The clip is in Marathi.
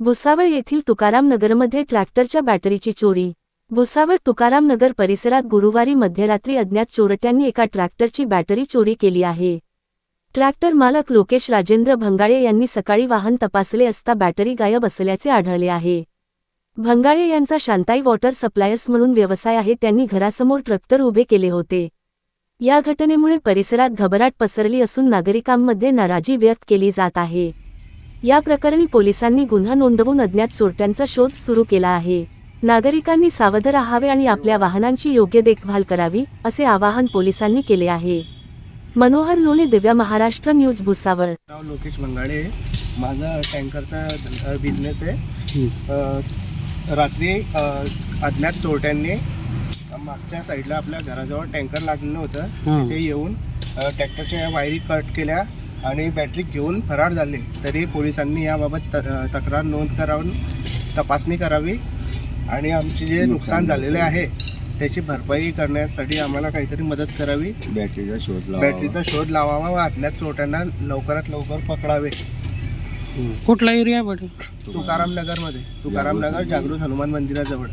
भुसावळ येथील तुकाराम नगरमध्ये ट्रॅक्टरच्या बॅटरीची चोरी. भुसावळ तुकाराम नगर परिसरात गुरुवारी मध्यरात्री अज्ञात चोरट्यांनी एका ट्रॅक्टरची बॅटरी चोरी केली आहे. ट्रॅक्टर मालक लोकेश राजेंद्र भंगाळे यांनी सकाळी वाहन तपासले असता बॅटरी गायब असल्याचे आढळले आहे. भंगाळे यांचा शांताई वॉटर सप्लायर्स म्हणून व्यवसाय आहे त्यांनी घरासमोर ट्रॅक्टर उभे केले होते. या घटनेमुळे परिसरात घबराट पसरली असून नागरिकांमध्ये नाराजी व्यक्त केली जात आहे. या प्रकरणी पोलिसांनी गुन्हा नोंदवून अज्ञात चोरट्यांचा शोध सुरू केला आहे. नागरिकांनी सावध राहावे आणि आपल्या वाहनांची योग्य देखभाल करावी असे आवाहन पोलिसांनी केले आहे. मनोहर लोणे दिव्या महाराष्ट्र न्यूज भुसावळ. नाव लोकेश बंगाळे माझा टँकरचा बिझनेस आहे. अ, रात्री अ, अज्ञात चोरट्यांनी मागच्या साईडला आपल्या घराजवळ टँकर लागलेलं होतं. तिथे येऊन अ, ट्रॅक्टरच्या वायरी कट केल्या. आणि बॅटरी घेऊन फरार झाले. तरी पोलिसांनी याबाबत तक्रार नोंद करावून तपासणी करावी आणि आमचे जे नुकसान झालेले आहे त्याची भरपाई करण्यासाठी आम्हाला काहीतरी मदत करावी. बॅटरीचा शोध लावा बॅटरीचा शोध लावावा व अज्ञात चोरट्यांना लवकरात लवकर पकडावे. कुठला एरिया बट तुकाराम. नगरमध्ये तुकाराम नगर जागृत हनुमान मंदिराजवळ.